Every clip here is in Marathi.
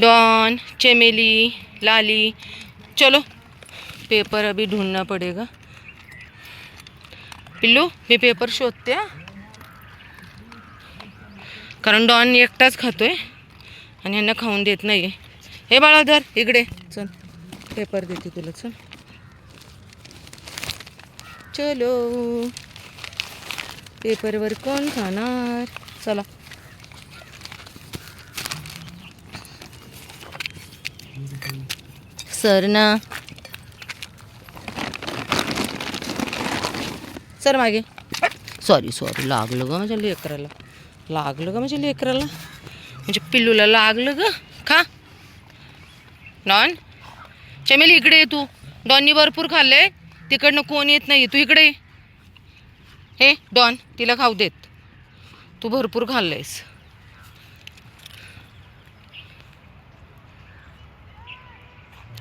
डॉन चमेली लाली. चलो पेपर अभी ढूंढना पड़ेगा. पिल्लू मी पेपर शोधते हा. कारण डॉन एकटाच खातोय आणि यांना खाऊन देत नाही हे बाळाधर इकडे. चल पेपर देते तुला चल. चलो. पेपरवर कोण खाणार? चला. सर ना. सर मागे. सॉरी सॉरी लागलं ग माझ्या लेकराला. लागलं ग माझ्या लेकराला. म्हणजे पिल्लूला लागलं ग. खा. डॉन चमेली इकडे ये तू. डॉननी भरपूर खाल्ले तिकडनं कोण येत नाही तू इकडे हे डॉन तिला खाऊ देत. तू भरपूर खाल्लंयस.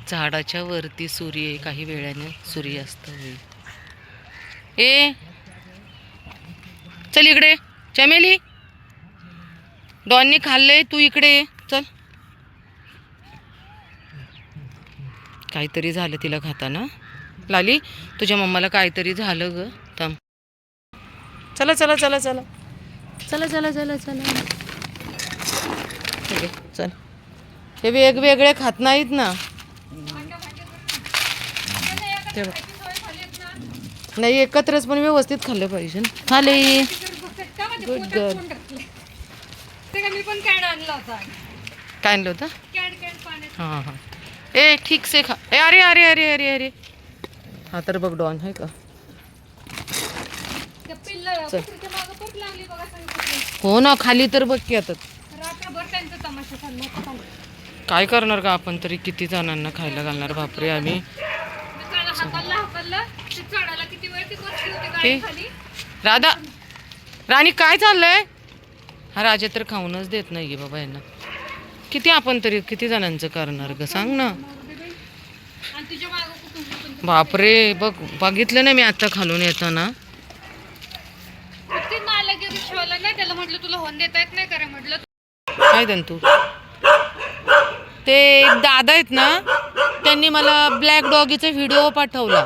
झाडाच्या वरती सूर्य आहे, काही वेळाने सूर्यास्त होईल. ए! चल इकडे. चमेली! डॉननी खाल्लंय तू इकडे चल. काहीतरी झालं तिला खाताना. लाली तुझ्या मम्माला काहीतरी झालं ग. थांब. चला चला चला चला. चला चला चला चला. ठीक आहे चल. हे वेगवेगळे खात नाहीत ना. ते बघ. नाही एकत्रच पण व्यवस्थित खाल्लं पाहिजे ना. खाले. गुड गर्ल मी पण कॅड आणला होता काय आणलं होतं? कॅड कॅड पाण्यात. हां हां. ए ठीक से खा. ए अरे अरे अरे अरे अरे. हा तर बघ डॉन आहे का? चल. हो ना खाली तर बघ की आता. काय करणार का आपण तरी? किती जणांना खायला घालणार? बापरे आम्ही राधा राणी काय चाललंय? हा राजा तर खाऊनच देत नाही बाबा यांना. किती आपण तरी किती जणांचं करणार ग? सांग ना. बापरे बघ बघितलं ना मी आता खालून येताना. काय म्हटलं तू? ते एक दादा आहेत ना त्यांनी मला ब्लॅक डॉगीचा व्हिडिओ पाठवला.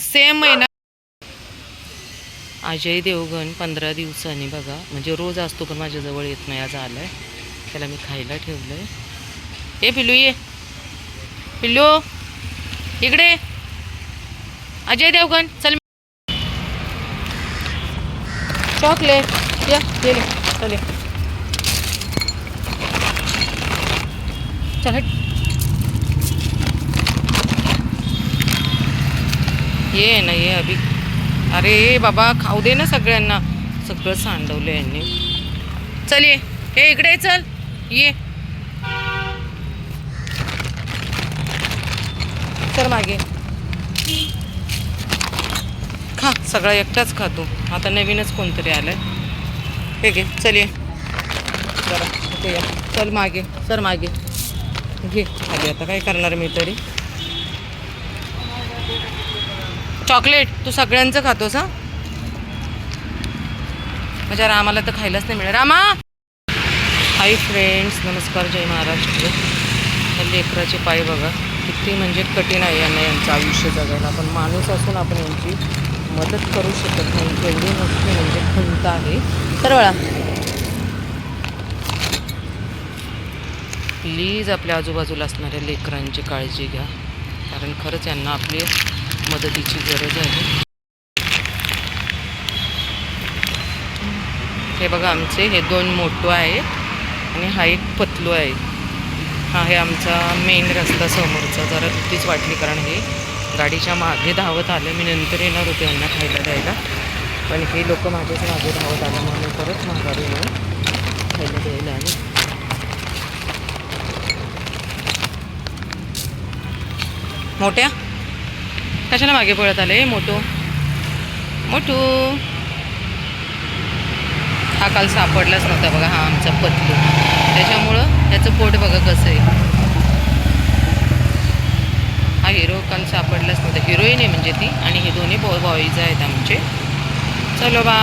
सेम महिना अजय देवगण पंधरा दिवसांनी बघा म्हणजे रोज असतो पण माझ्याजवळ येत नाही आज आलाय. त्याला मी खायला ठेवलं आहे ए पिल्लू ये. पिल्लू इकडे. अजय देवगण चल. चॉकलेट या ये चल चल. ये ना ये अभि. अरे बाबा खाऊ दे ना सगळ्यांना. सगळं सांडवलं यांनी. चल ये. हे इकडे चल. ये. चल मागे. खा सगळा एकटाच खातो आता नवीनच कोणतरी आलंय. हे घे चल ये. जरा या ये. चल मागे सर मागे. घे. आधी आता काय करणार मी तरी? चॉकलेट तू सगळ्यांचं खातोस हा? म्हणजे रामाला तर खायलाच नाही मिळणार. रामा! हाय फ्रेंड्स नमस्कार जय महाराष्ट्र लेकराचे पाय बघा. किती म्हणजे कठीण आहे यांना यांचं आयुष्य जगायला. पण माणूस असून आपण यांची मदत करू शकत नाही. एवढी मोठी म्हणजे खंत आहे. तर वळा प्लीज आपल्या आजूबाजूला असणाऱ्या लेकरांची काळजी घ्या. कारण खरंच यांना आपली मदतीची गरज आहे. हे बघा आमचे हे दोन मोठो आहे आणि हा एक पतलू आहे. हा हे आमचा मेन रस्ता समोरचा. जरा तिथेच वाटली कारण हे गाडीच्या मागे धावत आले. मी नंतर येणार होते यांना खायला द्यायला. पण हे लोक माझ्याच मागे धावत आल्यामुळे परत माघारी येऊन खायला द्यायला आले. मोठ्या? कशाला मागे पळत आले मोठू? मोठू. हा काल सापडलाच नव्हता बघा हा आमचा पतलू. त्याच्यामुळं त्याचं पोट बघा कसं आहे. हा हिरो काल सापडलाच नव्हता. हिरोईन आहे म्हणजे ती आणि हे दोन्ही बॉ बॉईज आहेत आमचे. चलो बा